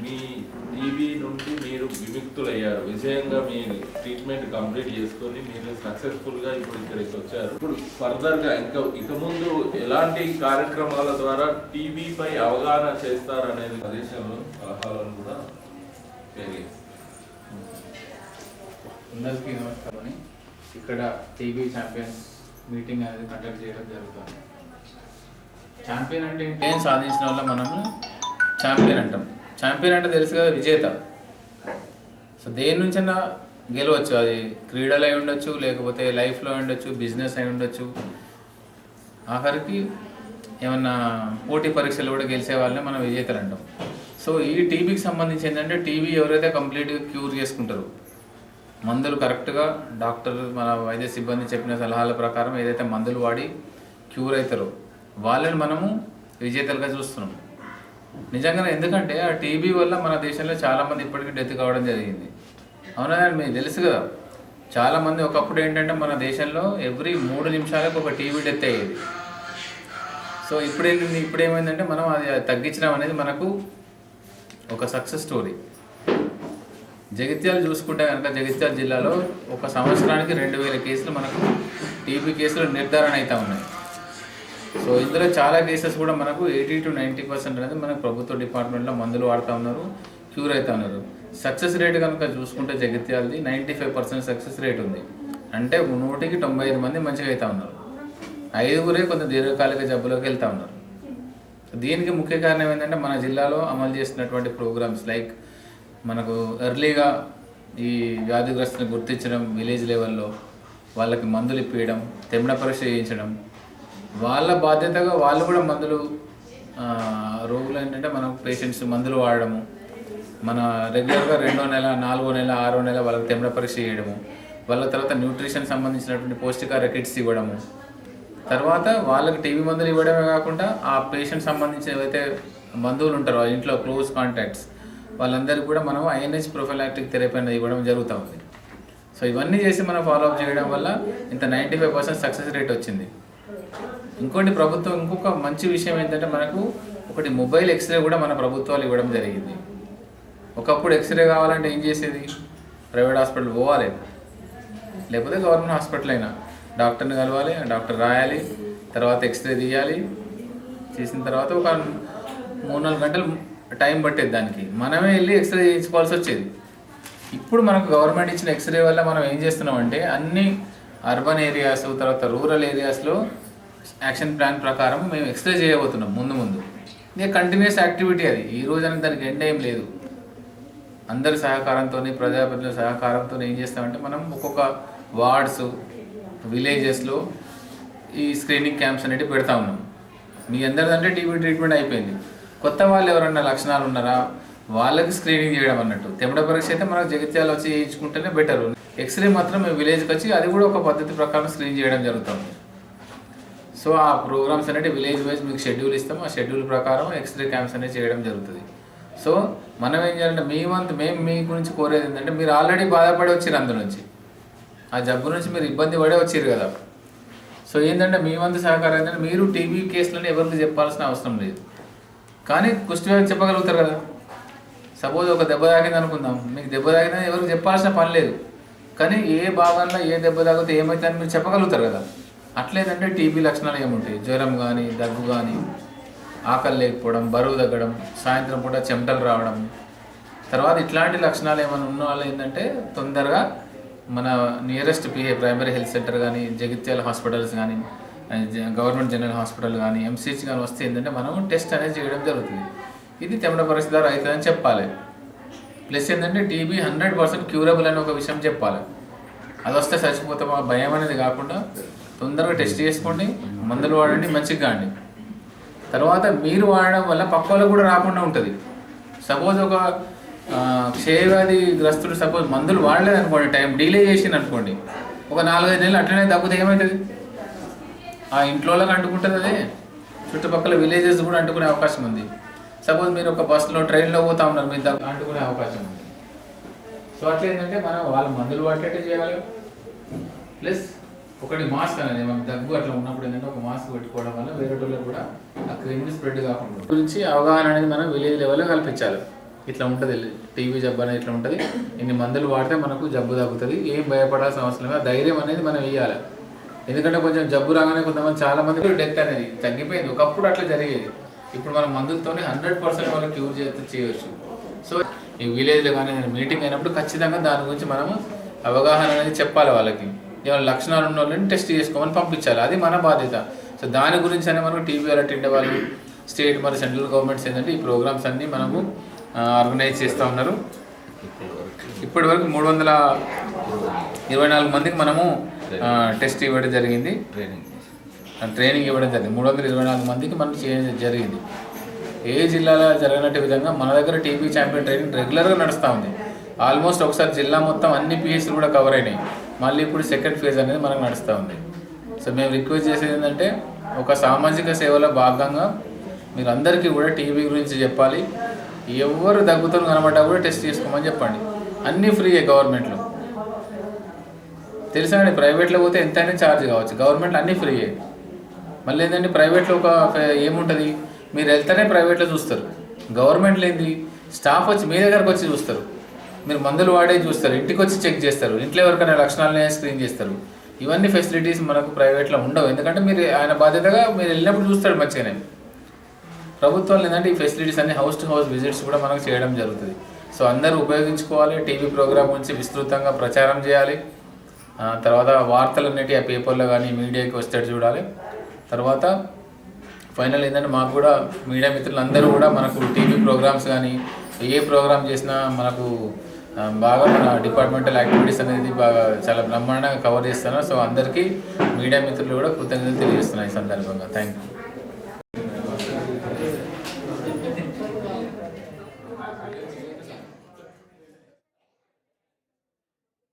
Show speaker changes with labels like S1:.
S1: మీ TB నుండి మీరు విముక్తులయ్యారు. విజయంగా మీ ట్రీట్మెంట్ కంప్లీట్ చేసుకొని మీరు సక్సెస్ఫుల్గా ఇప్పుడు ఇక్కడికి వచ్చారు. ఇప్పుడు ఫర్దర్గా ఇంకా ఇక ముందు ఎలాంటి కార్యక్రమాల ద్వారా టీబీ పై అవగాహన చేస్తారనేది ప్రదేశంలో సలహాలను కూడా
S2: అందరికీ నమస్కారం ఇక్కడ టీవీ ఛాంపియన్స్ మీటింగ్ అనేది కండక్ట్ చేయడం జరుగుతుంది. ఛాంపియన్ అంటే? ఏం సాధించిన వల్ల మనము? ఛాంపియన్ అంటాం. ఛాంపియన్ అంటే తెలుసు కదా విజేత. సో దేని నుంచైనా గెలవచ్చు. అది క్రీడలు అయి ఉండొచ్చు లేకపోతే లైఫ్లో ఉండొచ్చు బిజినెస్ అయి ఉండొచ్చు. ఆఖరికి ఏమన్నా పోటీ పరీక్షలు కూడా గెలిచే వాళ్ళని మనం విజేతలు అంటాం. సో ఈ టీబీకి సంబంధించి ఏంటంటే టీబీ ఎవరైతే కంప్లీట్గా క్యూర్ చేసుకుంటారో మందులు కరెక్ట్గా డాక్టర్ మన వైద్య సిబ్బంది చెప్పిన సలహాల ప్రకారం ఏదైతే మందులు వాడి క్యూర్ అవుతారో వాళ్ళని మనము విజేతలుగా చూస్తున్నాం. నిజంగానే ఎందుకంటే ఆ టీబీ వల్ల మన దేశంలో చాలామంది ఇప్పటికీ డెత్ కావడం జరిగింది. అవునా మీకు తెలుసు కదా. చాలామంది ఒకప్పుడు ఏంటంటే మన దేశంలో ఎవ్రీ మూడు నిమిషాలకు ఒక టీబీ డెత్ అయ్యేది. సో ఇప్పుడు ఏంటి ఇప్పుడు ఏమైందంటే మనం అది తగ్గించడం అనేది మనకు ఒక సక్సెస్ స్టోరీ. జగిత్యాల చూసుకుంటే కనుక జగిత్యాల జిల్లాలో ఒక సంవత్సరానికి రెండు వేల కేసులు మనకు టీబీ కేసులు నిర్ధారణ అవుతూ ఉన్నాయి. సో ఇందులో చాలా కేసెస్ కూడా మనకు ఎయిటీ టు నైంటీ పర్సెంట్ అనేది మనకు ప్రభుత్వ డిపార్ట్మెంట్లో మందులు వాడుతూ ఉన్నారు క్యూర్ అవుతా ఉన్నారు. సక్సెస్ రేట్ కనుక చూసుకుంటే జగిత్యాలది ninety five percent success rate ఉంది. అంటే నూటికి తొంభై ఐదు మంది మంచిగా అవుతా ఉన్నారు. ఐదుగురే కొంత దీర్ఘకాలిక జబ్బులోకి వెళ్తూ ఉన్నారు. దీనికి ముఖ్య కారణం ఏంటంటే మన జిల్లాలో అమలు చేస్తున్నటువంటి ప్రోగ్రామ్స్ లైక్ మనకు ఎర్లీగా ఈ వ్యాధిగ్రస్తుని గుర్తించడం విలేజ్ లెవెల్లో వాళ్ళకి మందులు ఇప్పించడం తెమ్మిడ పరీక్ష చేయించడం వాళ్ళ బాధ్యతగా వాళ్ళు కూడా మందులు రోగులు ఏంటంటే మనం పేషెంట్స్ మందులు వాడడము మన రెగ్యులర్గా రెండో నెల నాలుగో నెల ఆరో నెల వాళ్ళకి తెమ్మిడ పరీక్ష చేయడము వాళ్ళ తర్వాత న్యూట్రిషన్ సంబంధించినటువంటి పౌష్టికార కిట్స్ ఇవ్వడము. తర్వాత వాళ్ళకి టీవీ మందులు ఇవ్వడమే కాకుండా ఆ పేషెంట్ సంబంధించిన ఏవైతే బంధువులు ఉంటారో ఆ ఇంట్లో క్లోజ్ కాంటాక్ట్స్ వాళ్ళందరికీ కూడా మనం ఐఎన్హెచ్ ప్రొఫైలాక్టిక్ థెరపీ అనేది ఇవ్వడం జరుగుతూ ఉంది. సో ఇవన్నీ చేసి మనం ఫాలో అప్ చేయడం వల్ల ఇంత ninety five percent success rate వచ్చింది. ఇంకోటి ప్రభుత్వం ఇంకొక మంచి విషయం ఏంటంటే మనకు ఒకటి మొబైల్ ఎక్స్రే కూడా మన ప్రభుత్వాలు ఇవ్వడం జరిగింది. ఒకప్పుడు ఎక్స్రే కావాలంటే ఏం చేసేది? ప్రైవేట్ హాస్పిటల్ పోవాలి. లేకపోతే గవర్నమెంట్ హాస్పిటల్ అయినా. డాక్టర్ని కలవాలి డాక్టర్ రాయాలి తర్వాత ఎక్స్రే తీయాలి. చేసిన తర్వాత ఒక మూడు నాలుగు గంటలు టైం పట్టేది దానికి. మనమే వెళ్ళి ఎక్స్రే చేయించుకోవాల్సి వచ్చేది. ఇప్పుడు మనకు గవర్నమెంట్ ఇచ్చిన ఎక్స్రే వల్ల మనం ఏం చేస్తున్నామంటే అన్ని అర్బన్ ఏరియాస్ తర్వాత రూరల్ ఏరియాస్లో యాక్షన్ ప్లాన్ ప్రకారం మేము ఎక్స్రే చేయబోతున్నాం ముందు ముందు. ఇది కంటిన్యూస్ యాక్టివిటీ అది. ఈ రోజు అనేది దానికి ఎండ్ ఏం లేదు. అందరి సహకారంతో ప్రజాప్రతినిధుల సహకారంతో ఏం చేస్తామంటే మనం ఒక్కొక్క వార్డ్స్ విలేజెస్లో ఈ స్క్రీనింగ్ క్యాంప్స్ అనేవి పెడతా ఉన్నాం. మీ అందరిదంటే టీబీ ట్రీట్మెంట్ అయిపోయింది. కొత్త వాళ్ళు ఎవరన్నా లక్షణాలు ఉన్నారా? వాళ్ళకి స్క్రీనింగ్ చేయడం అన్నట్టు. తెమిడ పరీక్ష అయితే మనకు జగిత్యాలు వచ్చి చేయించుకుంటేనే బెటర్ ఎక్స్రే మాత్రం మేము విలేజ్కి వచ్చి అది కూడా ఒక పద్ధతి ప్రకారం స్క్రీన్ చేయడం జరుగుతుంది. సో ఆ ప్రోగ్రామ్స్ అనేవి విలేజ్ వైజ్ మీకు షెడ్యూల్ ఇస్తాం. ఆ షెడ్యూల్ ప్రకారం ఎక్స్రే క్యాంప్స్ అనేవి చేయడం జరుగుతుంది. సో మనం ఏం చేయాలంటే మీ వంతు మేము మీ గురించి కోరేది ఏంటంటే మీరు ఆల్రెడీ బాధపడి వచ్చారు అందు నుంచి. ఆ జబ్బు నుంచి మీరు ఇబ్బంది పడే వచ్చారు కదా. సో ఏంటంటే మీ వంతు సహకారం ఏంటంటే మీరు టీవీ కేసులను ఎవరికి చెప్పాల్సిన అవసరం లేదు. కానీ కుష్టి వ్యాధి చెప్పగలుగుతారు కదా. సపోజ్ ఒక దెబ్బ తాకింది అనుకుందాం. మీకు దెబ్బ తాకిందని ఎవరికి చెప్పాల్సిన పని లేదు. కానీ ఏ భాగంలో ఏ దెబ్బ తాగితే ఏమైతే అని మీరు చెప్పగలుగుతారు కదా. అట్లేదంటే టీబీ లక్షణాలు ఏముంటాయి? జ్వరం కానీ దగ్గు కానీ ఆకలి లేకపోవడం బరువు తగ్గడం సాయంత్రం పూట చెమటలు రావడం. తర్వాత ఇట్లాంటి లక్షణాలు ఏమైనా ఉన్న వాళ్ళు ఏంటంటే తొందరగా మన nearest PA primary health centre కానీ జగిత్యాల హాస్పిటల్స్ కానీ గవర్నమెంట్ జనరల్ హాస్పిటల్ కానీ ఎంసీహెచ్ కానీ వస్తే ఏంటంటే మనం టెస్ట్ అనేది చేయడం జరుగుతుంది. ఇది తెమ్మడ పరిస్థితి ద్వారా అవుతుందని చెప్పాలి. ప్లస్ ఏంటంటే టీబీ హండ్రెడ్ పర్సెంట్ క్యూరబుల్ అనే ఒక విషయం చెప్పాలి. అది వస్తే చచ్చిపోతామా? భయం అనేది కాకుండా తొందరగా టెస్ట్ చేసుకోండి మందులు వాడండి మంచిగా కాండి. తర్వాత మీరు వాడడం వల్ల పక్క కూడా రాకుండా ఉంటుంది. సపోజ్ ఒక క్షయవ్యాధి గ్రస్తుడు సపోజ్ మందులు వాడలేదు అనుకోండి టైం డిలే చేసింది అనుకోండి ఒక నాలుగైదు నెలలు అట్లనే తగ్గితే ఏమవుతుంది ఆ ఇంట్లో అంటుకుంటుంది అదే. చుట్టుపక్కల విలేజెస్ కూడా అంటుకునే అవకాశం ఉంది. సపోజ్ మీరు ఒక బస్సులో ట్రైన్లో పోతా ఉన్నారు మీరు దగ్గ- అంటుకునే అవకాశం ఉంది. సో అట్లా ఏంటంటే మనం వాళ్ళ మందులు వాడేటట్టు చేయాలి. ప్లస్ ఒకటి మాస్క్ అనేది మనకు దగ్గు అట్లా ఉన్నప్పుడు ఏంటంటే ఒక మాస్క్ పెట్టుకోవడం వల్ల వేరే వాళ్ళకి కూడా ఆ క్రిమిని స్ప్రెడ్ కాకుండా గురించి అవగాహన అనేది మనం విలేజ్ లెవెల్లో కల్పించాలి. ఇట్లా ఉంటుంది టీవీ జబ్బు అనేది ఇట్లా ఉంటుంది. ఇన్ని మందులు వాడితే మనకు జబ్బు తగ్గుతుంది. ఏం భయపడాల్సిన అవసరం లేదు. ధైర్యం అనేది మనం ఇవ్వాలి ఎందుకంటే కొంచెం జబ్బు రాగానే కొంతమంది చాలా మంది డెత్ అనేది తగ్గిపోయింది. ఒకప్పుడు అట్లా జరిగేది. ఇప్పుడు మనం మందులతోనే హండ్రెడ్ పర్సెంట్ వాళ్ళు క్యూర్ చేస్తే చేయవచ్చు సో ఈ విలేజ్లో కానీ మీటింగ్ అయినప్పుడు ఖచ్చితంగా దాని గురించి మనము అవగాహన అనేది చెప్పాలి వాళ్ళకి. ఏమైనా లక్షణాలు ఉన్న వాళ్ళని టెస్ట్ చేసుకోమని పంపించాలి. అది మన బాధ్యత. సో దాని గురించి అనే మనకు టీవీ అలర్ట్ వాళ్ళు స్టేట్ మరి సెంట్రల్ గవర్నమెంట్స్ ఏంటంటే ఈ ప్రోగ్రామ్స్ అన్నీ మనము ఆర్గనైజ్ చేస్తూ ఉన్నారు. ఇప్పటి వరకు మూడు వందల ఇరవై నాలుగు మందికి మనము టెస్ట్ ఇవ్వడం జరిగింది.
S1: ట్రైనింగ్
S2: ట్రైనింగ్ ఇవ్వడం జరిగింది. మూడు వందల ఇరవై నాలుగు మందికి మనం చేయడం జరిగింది. ఏ జిల్లాలో జరగనట్టు విధంగా మన దగ్గర టీబీ ఛాంపియన్ ట్రైనింగ్ రెగ్యులర్గా నడుస్తూ ఉంది. ఆల్మోస్ట్ ఒకసారి జిల్లా మొత్తం అన్ని పిహెచ్లు కూడా కవర్ అయినాయి. మళ్ళీ ఇప్పుడు సెకండ్ ఫేజ్ అనేది మనకు నడుస్తూ ఉంది. సో మేము రిక్వెస్ట్ చేసేది ఏంటంటే ఒక సామాజిక సేవలో భాగంగా మీరు అందరికీ కూడా టీబీ గురించి చెప్పాలి. ఎవరు దగ్గుతో కనబడ్డా కూడా టెస్ట్ చేసుకోమని చెప్పండి. అన్నీ ఫ్రీయే గవర్నమెంట్లో. తెలుసా అండి ప్రైవేట్లో పోతే ఎంతైనా ఛార్జ్ కావచ్చు. గవర్నమెంట్ అన్నీ ఫ్రీయే. మళ్ళీ ఏంటంటే ప్రైవేట్లో ఒక ఏముంటుంది? మీరు వెళ్తేనే ప్రైవేట్లో చూస్తారు. గవర్నమెంట్లో ఏంది? స్టాఫ్ వచ్చి మీ దగ్గరకు వచ్చి చూస్తారు. మీరు మందులు వాడే చూస్తారు ఇంటికి వచ్చి చెక్ చేస్తారు ఇంట్లో ఎవరికైనా లక్షణాలనే స్క్రీన్ చేస్తారు. ఇవన్నీ ఫెసిలిటీస్ మనకు ప్రైవేట్లో ఉండవు. ఎందుకంటే మీరు ఆయన బాధ్యతగా మీరు వెళ్ళినప్పుడు చూస్తాడు మంచిగానే. ప్రభుత్వం ఏంటంటే ఈ ఫెసిలిటీస్ అన్ని హౌస్ టు హౌస్ విజిట్స్ కూడా మనకు చేయడం జరుగుతుంది. సో అందరూ ఉపయోగించుకోవాలి టీవీ ప్రోగ్రామ్ గురించి విస్తృతంగా ప్రచారం చేయాలి. తర్వాత వార్తలు అనేటివి ఆ పేపర్లో కానీ మీడియాకి వస్తాడు చూడాలి. తర్వాత ఫైనల్ ఏంటంటే మాకు కూడా మీడియా మిత్రులందరూ కూడా మనకు టీవీ ప్రోగ్రామ్స్ కానీ ఏ ప్రోగ్రామ్ చేసినా మనకు బాగా మన డిపార్ట్మెంటల్ యాక్టివిటీస్ అనేది బాగా చాలా బ్రహ్మాండంగా కవర్ చేస్తున్నారు. సో అందరికీ మీడియా మిత్రులు కూడా కృతజ్ఞతలు తెలియజేస్తున్నాయి ఈ సందర్భంగా. Thank you